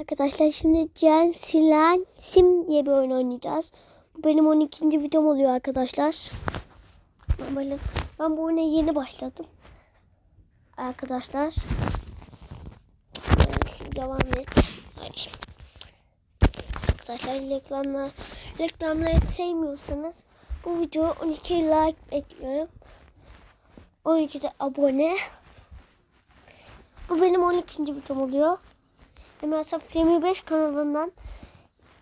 Arkadaşlar şimdi Cen Silen Sim diye bir oyun oynayacağız. Bu benim 12. videom oluyor arkadaşlar. Ben, ben bu oyuna yeni başladım. Arkadaşlar. Ee, Devam et. Arkadaşlar reklamlar, reklamları sevmiyorsanız bu videoya 12 like bekliyorum. 12 de abone. Bu benim 12. videom oluyor. Hemen Saf 25 kanalından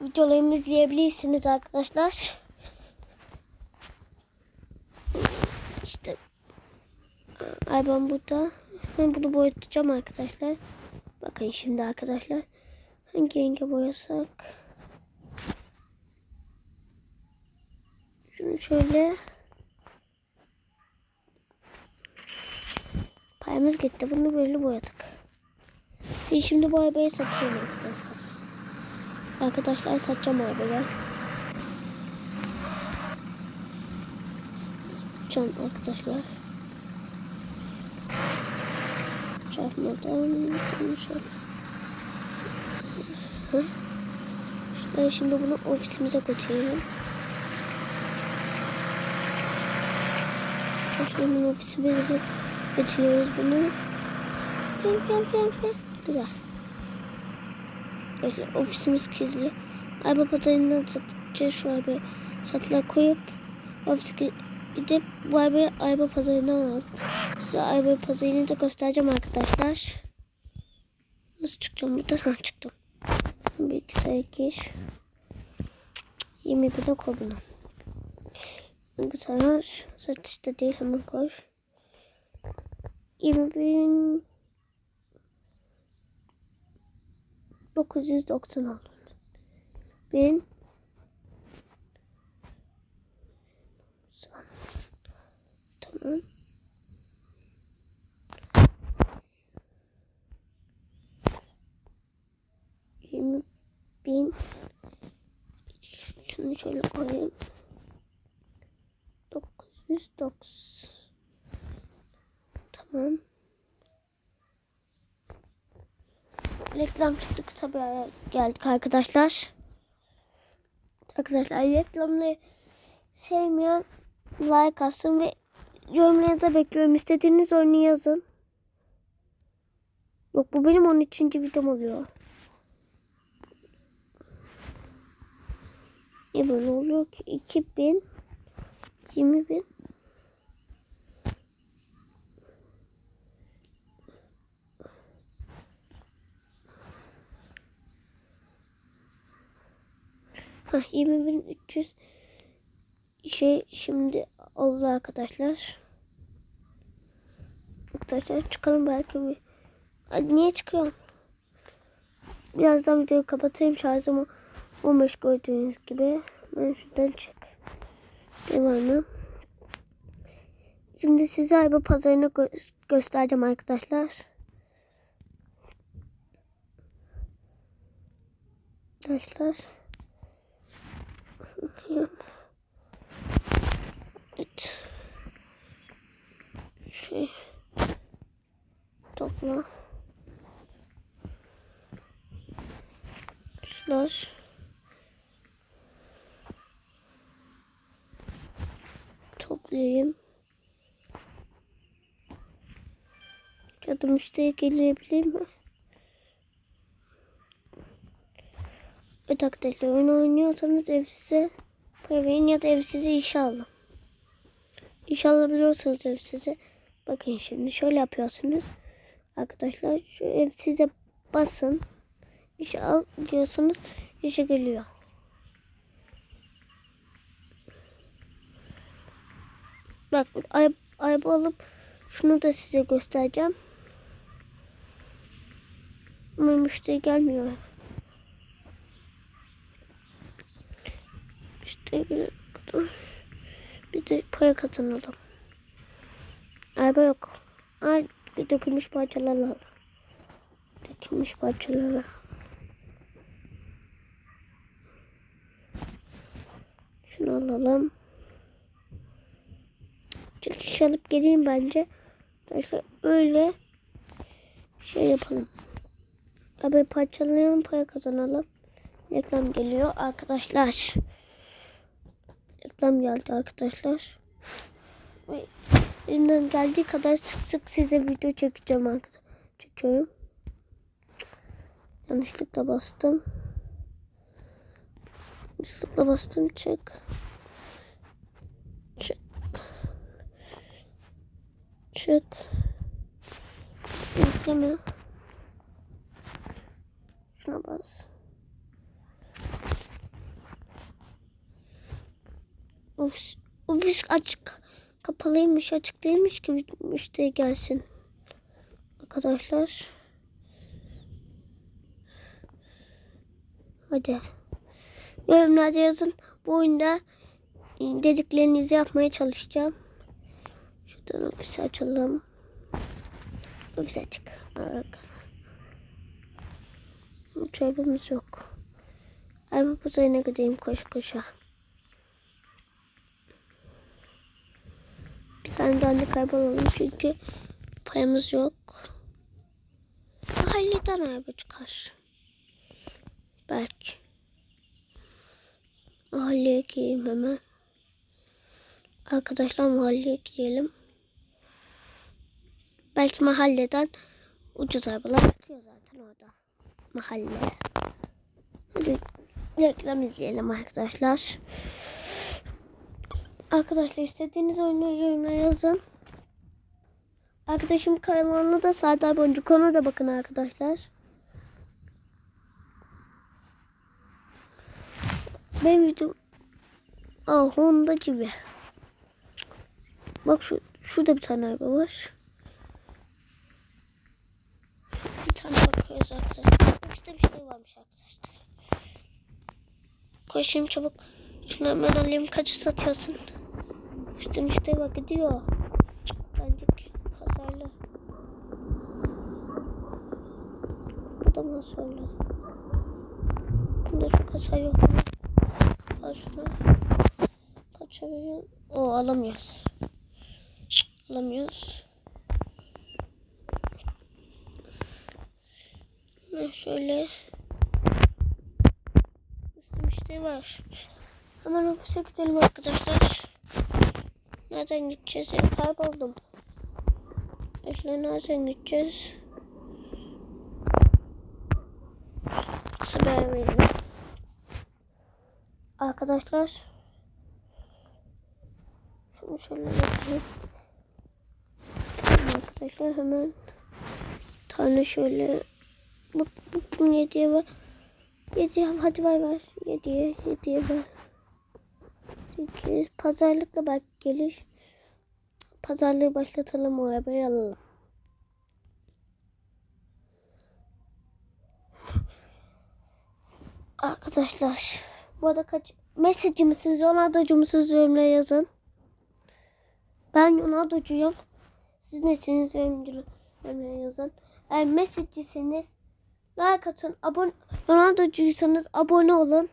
videolarımı izleyebilirsiniz arkadaşlar. İşte ay ben burada ben bunu boyatacağım arkadaşlar. Bakın şimdi arkadaşlar hangi renge boyasak şunu şöyle payımız gitti bunu böyle boyadık. Ben şimdi bu arabayı satıyorum arkadaşlar. Arkadaşlar satacağım arabayı. Can arkadaşlar. Çarpmadan konuşalım. Hı? Şimdi bunu ofisimize götürüyorum. Şimdi ofisimize götürüyoruz bunu. Fem fem fem fem. Güzel. Evet, ofisimiz kirli. Araba pazarından satacağız şu arabayı. Satıla koyup ofise gidip bu arabayı araba pazarından alıp size araba pazarını da göstereceğim arkadaşlar. Nasıl çıkacağım buradan? Ha çıktım. Bilgisayar gir. 21'e koy bunu. Bilgisayar satışta değil hemen koy. 21 996 bin. Tamam. Yirmi bin. Şunu şöyle koyayım. Dokuz yüz dokuz tamam reklam çıktı kısa geldik arkadaşlar. Arkadaşlar reklamları sevmeyen like atsın ve yorumlara da bekliyorum. İstediğiniz oyunu yazın. Yok bu benim 13. videom oluyor. Ne böyle oluyor ki? 2000 20 bin Hah 20.300 şey şimdi oldu arkadaşlar. Arkadaşlar çıkalım belki bir. Hadi niye çıkıyorum? Birazdan videoyu kapatayım şarjımı 15 gördüğünüz gibi. Ben şuradan çık. Devamı. Şimdi size araba pazarını gö göstereceğim arkadaşlar. Arkadaşlar. Evet. Şey. Topla. Slash. Toplayayım. Cadı müşteri gelebilir mi? Evet arkadaşlar oyun oynuyorsanız ev size verin ya da ev size İş alabiliyorsunuz ev size. Bakın şimdi şöyle yapıyorsunuz. Arkadaşlar şu ev size basın. İşe al diyorsunuz. işe geliyor. Bak ay, araba alıp şunu da size göstereceğim. Ama müşteri gelmiyor. İşte bir de para kazanalım. Araba yok. Ay dökülmüş parçalar var. Dökülmüş parçalar var. Şunu alalım. Çekiş alıp geleyim bence. Arkadaşlar öyle şey yapalım. Abi parçalayalım para kazanalım. Reklam geliyor arkadaşlar. Reklam geldi arkadaşlar. Ve elimden geldiği kadar sık sık size video çekeceğim arkadaşlar. Çekiyorum. Yanlışlıkla bastım. Yanlışlıkla bastım çek. Çek. Çek. Yükleme. Şuna bas. Ofis, ofis açık. Kapalıymış açık değilmiş ki müşteri gelsin. Arkadaşlar. Hadi. Yorumlarda yazın. Bu oyunda e, dediklerinizi yapmaya çalışacağım. Şuradan ofisi açalım. Ofis açık. Çorabımız yok. Araba pazarına gideyim koşa koşa. Tane daha da kaybolalım çünkü paramız yok. Mahalleden araba çıkar. Belki. Mahalleye gireyim hemen. Arkadaşlar mahalleye gidelim. Belki mahalleden ucuz arabalar çıkıyor zaten orada. Mahalle. Hadi reklam izleyelim arkadaşlar. Arkadaşlar istediğiniz oyunu yorumlara yazın. Arkadaşım kanalına da Serdar Boncuk ona da bakın arkadaşlar. Benim videom Aa Honda gibi. Bak şu şurada bir tane araba var. Bir tane bakıyoruz arkadaşlar. İşte bir şey varmış arkadaşlar. Koşayım çabuk. Şunu hemen alayım. Kaçı satıyorsun? İşte işte bak gidiyor. Bence hasarlı. Bu da mı hasarlı? Bunda çok hasar yok mu? Al şunu. Kaça veriyor? O alamıyoruz. Alamıyoruz. Ne şöyle. Üstüm işte var. Hemen ofise gidelim arkadaşlar. Nereden gideceğiz? Ben kayboldum. İşte nereden gideceğiz? Haber verelim. Arkadaşlar. Şunu şöyle yapayım. Arkadaşlar hemen tane şöyle bak bak yediye ver. Yediye hadi ver ver. Yediye yediye ver. Sekiz pazarlıkla belki gelir. Pazarlığı başlatalım o arabayı alalım. Arkadaşlar bu arada kaç mesajı mısınız Ronaldo'cu musunuz yorumlara yazın. Ben Ronaldo'cuyum. Siz nesiniz yorumlara yazın. Eğer mesajcısınız like atın. Abone Ronaldo'cuysanız abone olun.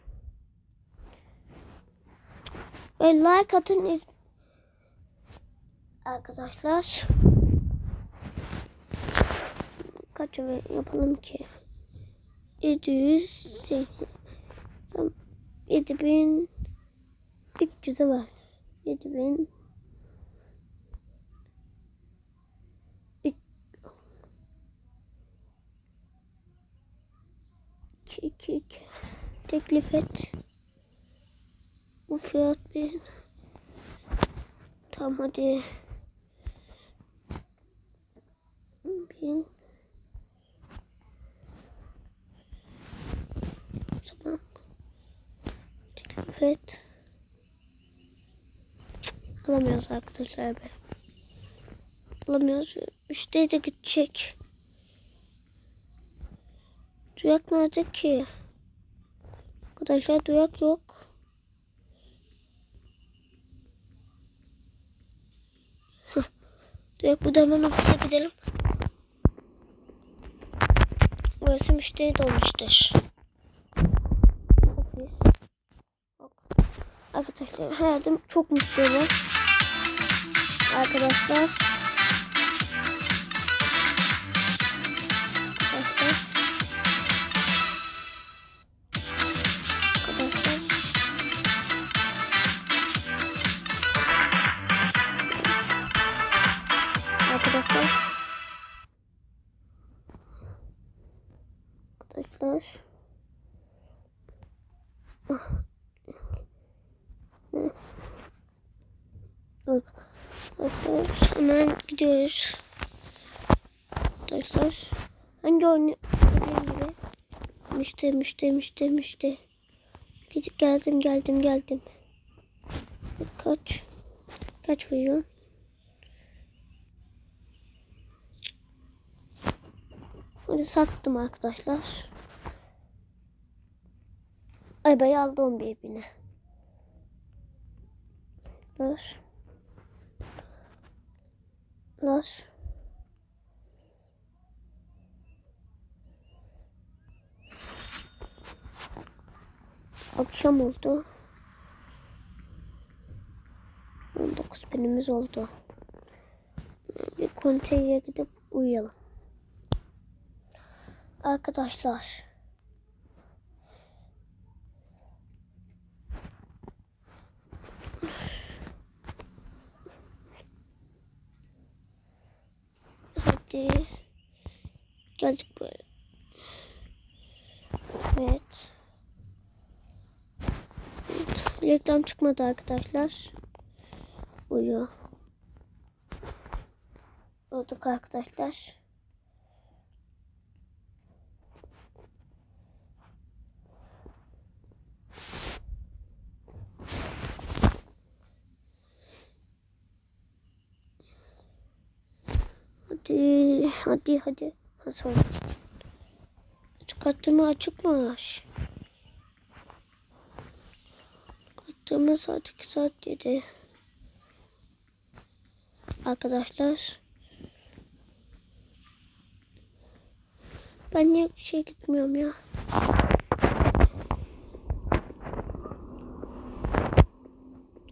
Ve like atın. Arkadaşlar. Kaç öve yapalım ki? 700 Tam 7000 300'e var. 7000 Üç- İki, iki, iki. Teklif et. Bu fiyat bir. Tamam hadi. Bin. Tamam. Teklif et. Cık, Alamıyoruz arkadaşlar be. Alamıyoruz. Müşteri de gidecek. Duyak nerede ki? Arkadaşlar duyak yok. Duyak bu da hemen ofise gidelim. Burası müşteri dolmuştur. Ofis. Arkadaşlar hayatım çok müşteri. Arkadaşlar. Hemen gidiyoruz. Arkadaşlar. Hangi oyunu dediğim gibi. Müşte müşte müşte müşte. Geldim geldim geldim. Kaç. Kaç veriyorum? Bunu sattım arkadaşlar. Arabayı aldı 11 bine. Dur. Dur. Akşam oldu. 19 binimiz oldu. Bir konteynere gidip uyuyalım. Arkadaşlar. Hadi. Geldik böyle. Evet. Reklam çıkmadı arkadaşlar. Uyuyor. Olduk arkadaşlar. Hadi, hadi, hadi. Ha, sonra. Çıkarttırma açıkmış. Çıkarttırma saat 2 saat 7. Arkadaşlar. Ben niye bir şey gitmiyorum ya?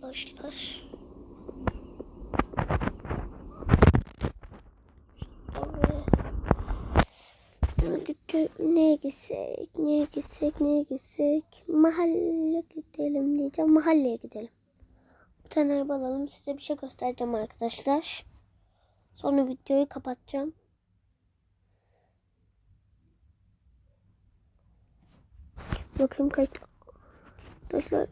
Arkadaşlar. Gitti, neye gitsek, neye gitsek, neye gitsek. Mahalle gidelim diyeceğim. Mahalleye gidelim. Bir tane araba alalım. Size bir şey göstereceğim arkadaşlar. Sonra videoyu kapatacağım. Bakayım kaç arkadaşlar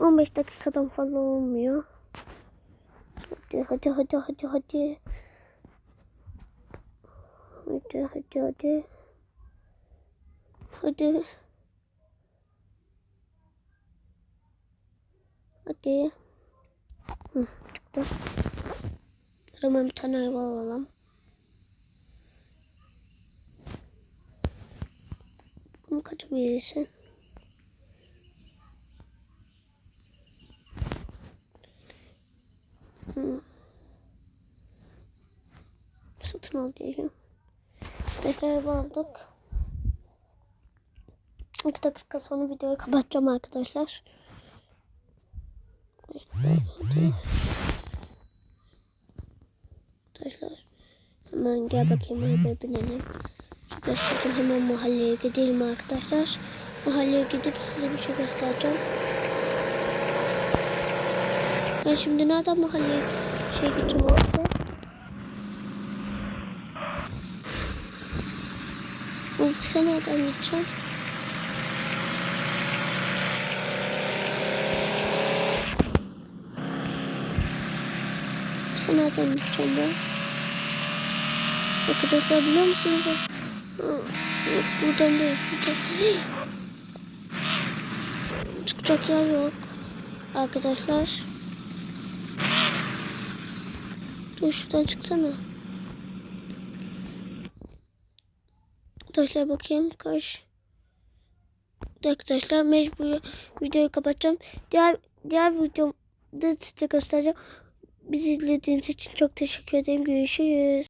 15 dakikadan fazla olmuyor. Hadi hadi hadi hadi hadi. Hadi hadi hadi. Hadi. Hadi. Hı, çıktı. Hemen bir tane araba alalım. Bunu kaç verirsin? Satın al diyeceğim. Araba aldık. 2 dakika sonra videoyu kapatacağım arkadaşlar. Arkadaşlar hemen gel bakayım arabaya binelim. Gösterdim hemen mahalleye gidelim arkadaşlar. Mahalleye gidip size bir şey göstereceğim. Ben şimdi nereden mahalleye şey gideceğim orası? Ofise nereden gideceğim? Ofise nereden gideceğim ben? Arkadaşlar biliyor musunuz? Yok buradan değil şuradan. Çıkacak yer yok. Arkadaşlar. Dur şuradan çıksana. Arkadaşlar bakayım kaç. Arkadaşlar mecbur videoyu kapatacağım. Diğer diğer videomda size göstereceğim. Bizi izlediğiniz için çok teşekkür ederim. Görüşürüz.